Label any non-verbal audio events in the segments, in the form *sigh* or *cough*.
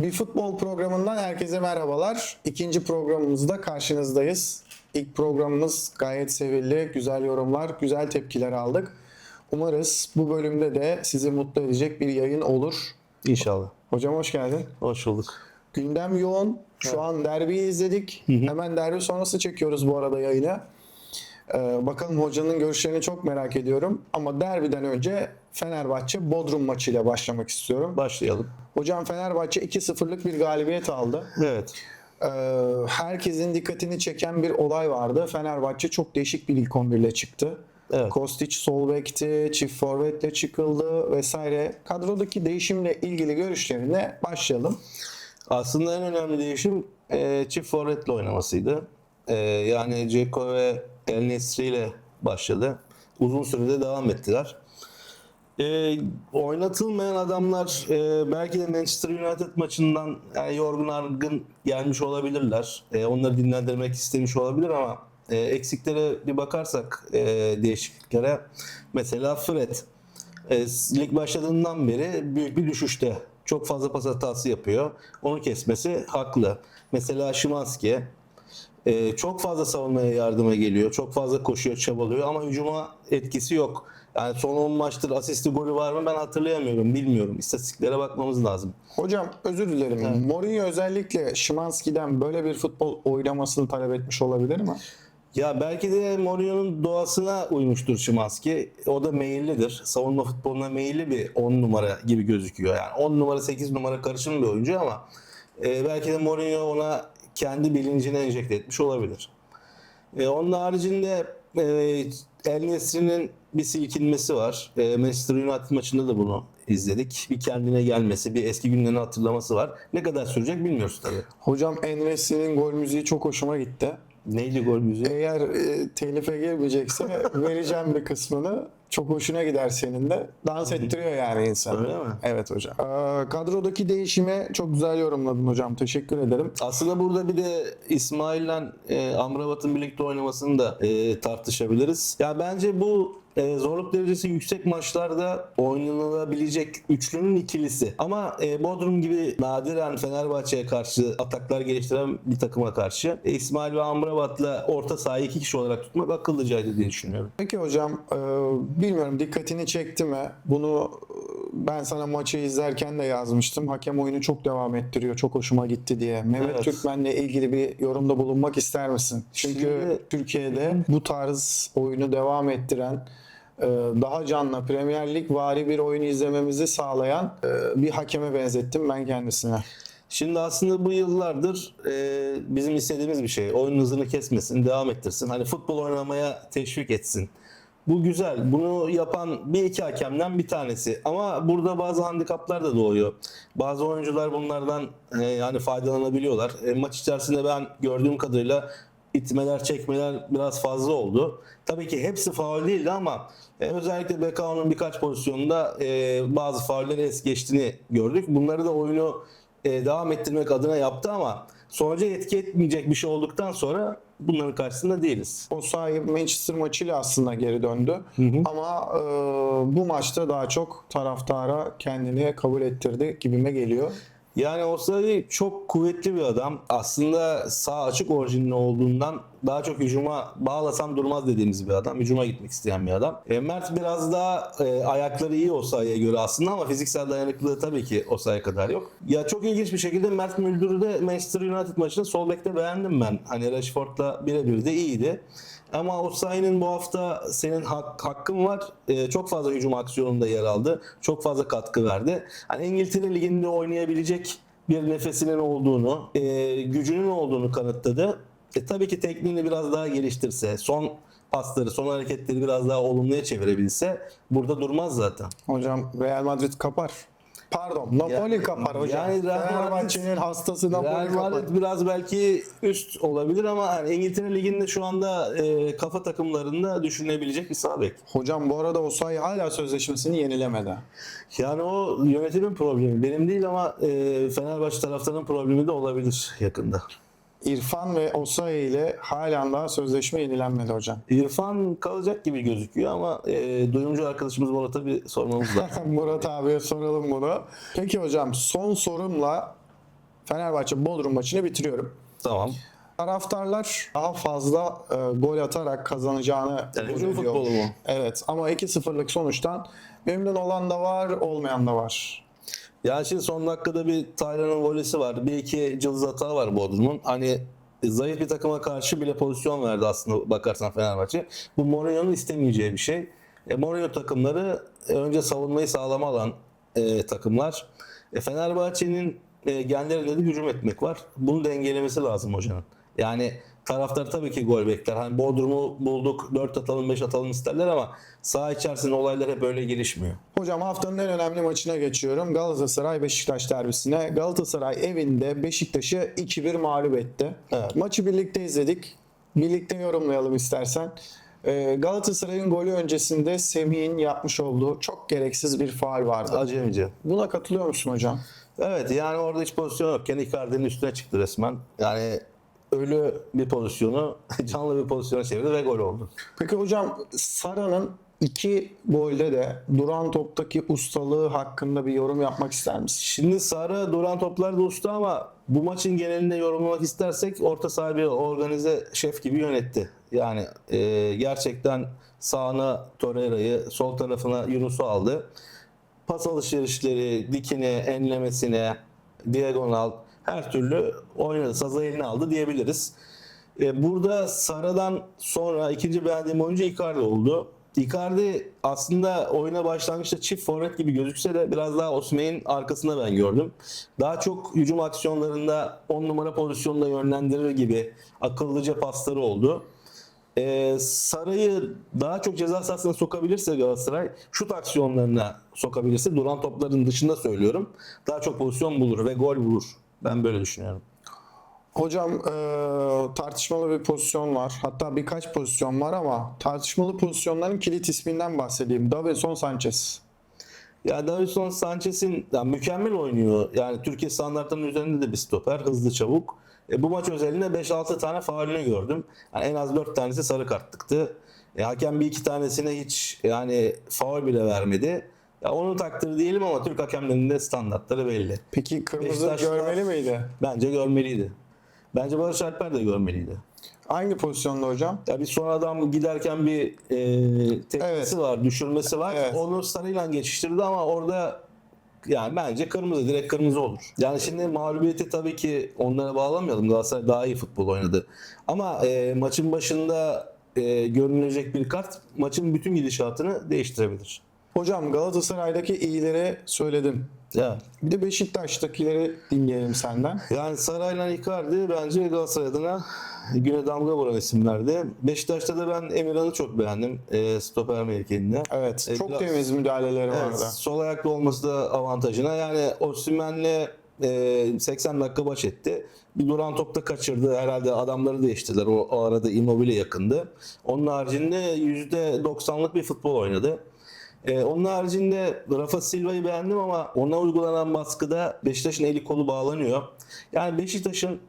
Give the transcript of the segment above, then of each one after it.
Bir futbol programından herkese merhabalar. İkinci programımızda karşınızdayız. İlk programımız gayet sevildi. Güzel yorumlar, güzel tepkiler aldık. Umarız bu bölümde de sizi mutlu edecek bir yayın olur. İnşallah. Hocam hoş geldin. Hoş bulduk. Gündem yoğun. Şu an derbiyi izledik. Hemen derbi sonrası çekiyoruz bu arada yayını. Ee, bakalım hocanın görüşlerini çok merak ediyorum. Ama derbiden önce Fenerbahçe Bodrum maçıyla başlamak istiyorum. Başlayalım. Hocam Fenerbahçe 2-0'lık bir galibiyet aldı. Evet. Ee, herkesin dikkatini çeken bir olay vardı. Fenerbahçe çok değişik bir ilk 11 ile çıktı. Evet. Kostić sol bekti, çift forvetle çıkıldı vesaire. Kadrodaki değişimle ilgili görüşlerine başlayalım. Aslında en önemli değişim e, çift forvetle oynamasıydı. E, yani Ceko ve El Nesri ile başladı. Uzun sürede devam ettiler. E, oynatılmayan adamlar e, belki de Manchester United maçından yani yorgun argın gelmiş olabilirler. E, onları dinlendirmek istemiş olabilir ama e, eksiklere bir bakarsak e, değişikliklere mesela Fred e, lig başladığından beri büyük bir düşüşte. Çok fazla pas hatası yapıyor. Onu kesmesi haklı. Mesela Şimanski e, çok fazla savunmaya yardıma geliyor. Çok fazla koşuyor, çabalıyor ama hücuma etkisi yok. Yani son 10 maçtır asisti golü var mı ben hatırlayamıyorum, bilmiyorum. İstatistiklere bakmamız lazım. Hocam özür dilerim. Mourinho özellikle Şimanski'den böyle bir futbol oynamasını talep etmiş olabilir mi? Ya belki de Mourinho'nun doğasına uymuştur Şimanski. O da meyillidir. Savunma futboluna meyilli bir 10 numara gibi gözüküyor. Yani 10 numara 8 numara karışım bir oyuncu ama e, belki de Mourinho ona kendi bilincine enjekte etmiş olabilir. E, onun haricinde e, El Nesri'nin bir silkinmesi var. E, Manchester United maçında da bunu izledik. Bir kendine gelmesi, bir eski günlerini hatırlaması var. Ne kadar sürecek bilmiyoruz tabii. Hocam Envesi'nin gol müziği çok hoşuma gitti. Neydi gol müziği? Eğer e, telife girmeyecekse vereceğim bir kısmını. Çok hoşuna gider senin de. Dans ettiriyor yani insanı. Öyle mi? Evet hocam. Ee, kadrodaki değişimi çok güzel yorumladın hocam. Teşekkür ederim. Aslında burada bir de İsmail'le e, Amrabat'ın birlikte oynamasını da e, tartışabiliriz. Ya bence bu e, zorluk derecesi yüksek maçlarda oynanabilecek üçlünün ikilisi. Ama e, Bodrum gibi nadiren Fenerbahçe'ye karşı ataklar geliştiren bir takıma karşı e, İsmail ve Amrabat'la orta sahayı iki kişi olarak tutmak akıllıcaydı diye düşünüyorum. Peki hocam e, bilmiyorum dikkatini çekti mi? Bunu e, ben sana maçı izlerken de yazmıştım. Hakem oyunu çok devam ettiriyor. Çok hoşuma gitti diye. Mehmet Evet. Türkmen'le ilgili bir yorumda bulunmak ister misin? Çünkü Şimdi- Türkiye'de bu tarz oyunu devam ettiren daha canlı Premier Lig vari bir oyun izlememizi sağlayan e, bir hakeme benzettim ben kendisine. Şimdi aslında bu yıllardır e, bizim istediğimiz bir şey. Oyun hızını kesmesin, devam ettirsin. Hani futbol oynamaya teşvik etsin. Bu güzel. Bunu yapan bir iki hakemden bir tanesi. Ama burada bazı handikaplar da doğuyor. Bazı oyuncular bunlardan e, yani faydalanabiliyorlar. E, maç içerisinde ben gördüğüm kadarıyla itmeler, çekmeler biraz fazla oldu. Tabii ki hepsi faul değildi ama e, özellikle Bekao'nun birkaç pozisyonunda e, bazı faulleri es geçtiğini gördük. Bunları da oyunu e, devam ettirmek adına yaptı ama sonuca etki etmeyecek bir şey olduktan sonra bunların karşısında değiliz. O sahip Manchester maçıyla aslında geri döndü. Ama e, bu maçta daha çok taraftara kendini kabul ettirdi gibime geliyor. Yani Osayi çok kuvvetli bir adam. Aslında sağ açık orijinli olduğundan daha çok hücuma bağlasam durmaz dediğimiz bir adam. Hücuma gitmek isteyen bir adam. E, Mert biraz daha e, ayakları iyi Osayi'ye göre aslında ama fiziksel dayanıklılığı tabii ki Osayi kadar yok. Ya çok ilginç bir şekilde Mert Müldür'ü de Manchester United maçında sol bekte beğendim ben. Hani Rashford'la birebir de iyiydi. Ama Osayi'nin bu hafta senin hak, hakkın var. Ee, çok fazla hücum aksiyonunda yer aldı. Çok fazla katkı verdi. Hani İngiltere Ligi'nde oynayabilecek bir nefesinin olduğunu, e, gücünün olduğunu kanıtladı. E, tabii ki tekniğini biraz daha geliştirse, son pasları, son hareketleri biraz daha olumluya çevirebilse burada durmaz zaten. Hocam Real Madrid kapar. Pardon Napoli Ya- kapar hocam. yani Fenerbahçe'nin hastası Napoli Real kapar. Madrid biraz belki üst olabilir ama hani İngiltere Ligi'nde şu anda e, kafa takımlarında düşünebilecek bir sağ bek. Hocam bu arada Osayi hala sözleşmesini yenilemedi. Yani o yönetimin problemi. Benim değil ama e, Fenerbahçe taraftarının problemi de olabilir yakında. İrfan ve Osayi ile halen daha sözleşme yenilenmedi hocam. İrfan kalacak gibi gözüküyor ama e, duyumcu arkadaşımız Murat'a bir sormamız lazım. *laughs* Murat abiye soralım bunu. Peki hocam son sorumla Fenerbahçe Bodrum maçını bitiriyorum. Tamam. Taraftarlar daha fazla e, gol atarak kazanacağını ediyormuş. futbolu mu? Evet ama 2-0'lık sonuçtan memnun olan da var, olmayan da var. Yani şimdi son dakikada bir Taylan'ın volesi var. Bir iki cılız hata var Bodrum'un. Hani zayıf bir takıma karşı bile pozisyon verdi aslında bakarsan Fenerbahçe. Bu Mourinho'nun istemeyeceği bir şey. E, Mourinho takımları önce savunmayı sağlama alan e, takımlar. E, Fenerbahçe'nin e, genlerinde de hücum etmek var. Bunu dengelemesi lazım hocanın. Yani taraftar tabii ki gol bekler. Hani Bodrum'u bulduk 4 atalım 5 atalım isterler ama saha içerisinde olaylar hep öyle gelişmiyor. Hocam haftanın en önemli maçına geçiyorum. Galatasaray Beşiktaş derbisine. Galatasaray evinde Beşiktaş'ı 2-1 mağlup etti. Evet. Maçı birlikte izledik. Birlikte yorumlayalım istersen. Ee, Galatasaray'ın golü öncesinde Semih'in yapmış olduğu çok gereksiz bir faal vardı. Acemice. Buna katılıyor musun hocam? Evet yani orada hiç pozisyon yokken Icardi'nin üstüne çıktı resmen. Yani ölü bir pozisyonu *laughs* canlı bir pozisyona çevirdi ve gol oldu. Peki hocam Sara'nın iki golde de duran toptaki ustalığı hakkında bir yorum yapmak ister misin? Şimdi Sarı duran toplarda usta ama bu maçın genelinde yorumlamak istersek orta saha bir organize şef gibi yönetti. Yani e, gerçekten sağına Torreira'yı, sol tarafına Yunus'u aldı. Pas alışverişleri, dikine, enlemesine, diagonal her türlü oynadı. Sazı eline aldı diyebiliriz. E, burada Sara'dan sonra ikinci beğendiğim oyuncu Icardi oldu. Icardi aslında oyuna başlangıçta çift forvet gibi gözükse de biraz daha Osimhen'in arkasında ben gördüm. Daha çok hücum aksiyonlarında 10 numara pozisyonda yönlendirir gibi akıllıca pasları oldu. Ee, Saray'ı daha çok ceza sahasına sokabilirse Galatasaray şut aksiyonlarına sokabilirse duran topların dışında söylüyorum. Daha çok pozisyon bulur ve gol bulur. Ben böyle düşünüyorum. Hocam eee, tartışmalı bir pozisyon var. Hatta birkaç pozisyon var ama tartışmalı pozisyonların kilit isminden bahsedeyim. Davinson Sanchez. Ya Davinson Sanchez'in ya mükemmel oynuyor. Yani Türkiye standartlarının üzerinde de bir stoper. Hızlı çabuk. E, bu maç özelinde 5-6 tane faulünü gördüm. Yani en az 4 tanesi sarı kartlıktı. E, hakem bir iki tanesine hiç yani faul bile vermedi. Ya onun takdiri diyelim ama Türk hakemlerinin de standartları belli. Peki kırmızı Beşiktaşlar- görmeli miydi? Bence görmeliydi. Bence Barış Alper de görmeliydi. Hangi pozisyonda hocam? Ya bir son adam giderken bir e, teknisi Evet. var, düşürmesi var. Evet. Onu sarıyla geçiştirdi ama orada yani bence kırmızı, direkt kırmızı olur. Yani şimdi mağlubiyeti tabii ki onlara bağlamayalım. Galatasaray daha iyi futbol oynadı. Ama e, maçın başında e, görünecek bir kart maçın bütün gidişatını değiştirebilir. Hocam Galatasaray'daki iyileri söyledim. Ya. Bir de Beşiktaş'takileri dinleyelim senden. Yani Saray'la Icardi bence Galatasaray adına güne damga vuran isimlerdi. Beşiktaş'ta da ben Emirhan'ı çok beğendim. E, stoper mevkiinde. Evet. E, çok temiz müdahaleleri Evet, vardı. sol ayaklı olması da avantajına. Yani Osimhen'le e, 80 dakika baş etti. Bir duran topta kaçırdı. Herhalde adamları değiştirdiler. O, o arada Immobile yakındı. Onun haricinde %90'lık bir futbol oynadı. E, onun haricinde Rafa Silva'yı beğendim ama ona uygulanan baskıda Beşiktaş'ın eli kolu bağlanıyor. Yani Beşiktaş'ın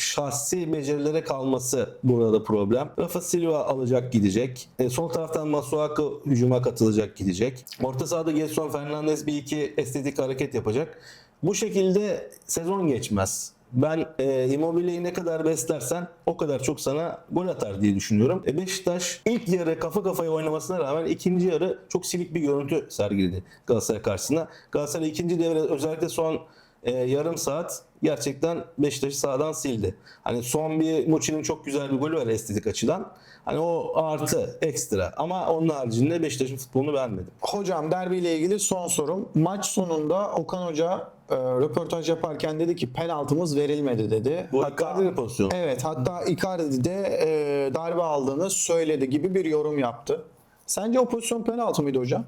şahsi becerilere kalması burada problem. Rafa Silva alacak gidecek. E, sol taraftan Masuaku hücuma katılacak gidecek. Orta sahada Gelson Fernandez bir iki estetik hareket yapacak. Bu şekilde sezon geçmez. Ben e, Immobile'yi ne kadar beslersen o kadar çok sana gol atar diye düşünüyorum. E, Beşiktaş ilk yarı kafa kafaya oynamasına rağmen ikinci yarı çok silik bir görüntü sergiledi Galatasaray karşısında. Galatasaray ikinci devre özellikle son e, yarım saat gerçekten Beşiktaş'ı sağdan sildi. Hani son bir Muçi'nin çok güzel bir golü var estetik açıdan. Hani o artı ekstra ama onun haricinde Beşiktaş'ın futbolunu beğenmedim. Hocam derbiyle ilgili son sorum. Maç sonunda Okan Hoca e, röportaj yaparken dedi ki penaltımız verilmedi dedi. Bu Hatta- Icardi'nin pozisyonu. Evet hatta Icardi de e, darbe aldığını söyledi gibi bir yorum yaptı. Sence o pozisyon penaltı mıydı hocam?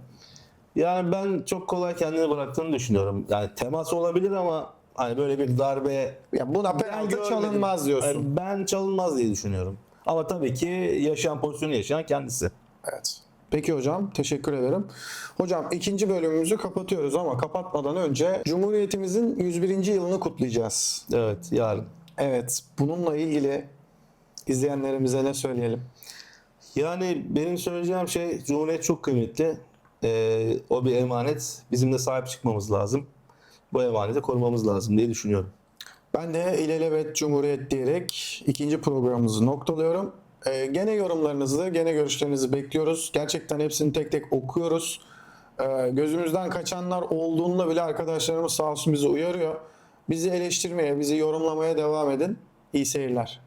Yani ben çok kolay kendini bıraktığını düşünüyorum. Yani temas olabilir ama hani böyle bir darbe Ya buna penaltı görmedim. çalınmaz diyorsun. Yani ben çalınmaz diye düşünüyorum. Ama tabii ki yaşayan pozisyonu yaşayan kendisi. Evet. Peki hocam teşekkür ederim. Hocam ikinci bölümümüzü kapatıyoruz ama kapatmadan önce Cumhuriyetimizin 101. yılını kutlayacağız. Evet yarın. Evet bununla ilgili izleyenlerimize ne söyleyelim? Yani benim söyleyeceğim şey Cumhuriyet çok kıymetli. Ee, o bir emanet. Bizim de sahip çıkmamız lazım. Bu emaneti korumamız lazım diye düşünüyorum. Ben de ilelebet Cumhuriyet diyerek ikinci programımızı noktalıyorum. Ee, gene yorumlarınızı, gene görüşlerinizi bekliyoruz. Gerçekten hepsini tek tek okuyoruz. Ee, gözümüzden kaçanlar olduğunda bile arkadaşlarımız sağ olsun bizi uyarıyor. Bizi eleştirmeye, bizi yorumlamaya devam edin. İyi seyirler.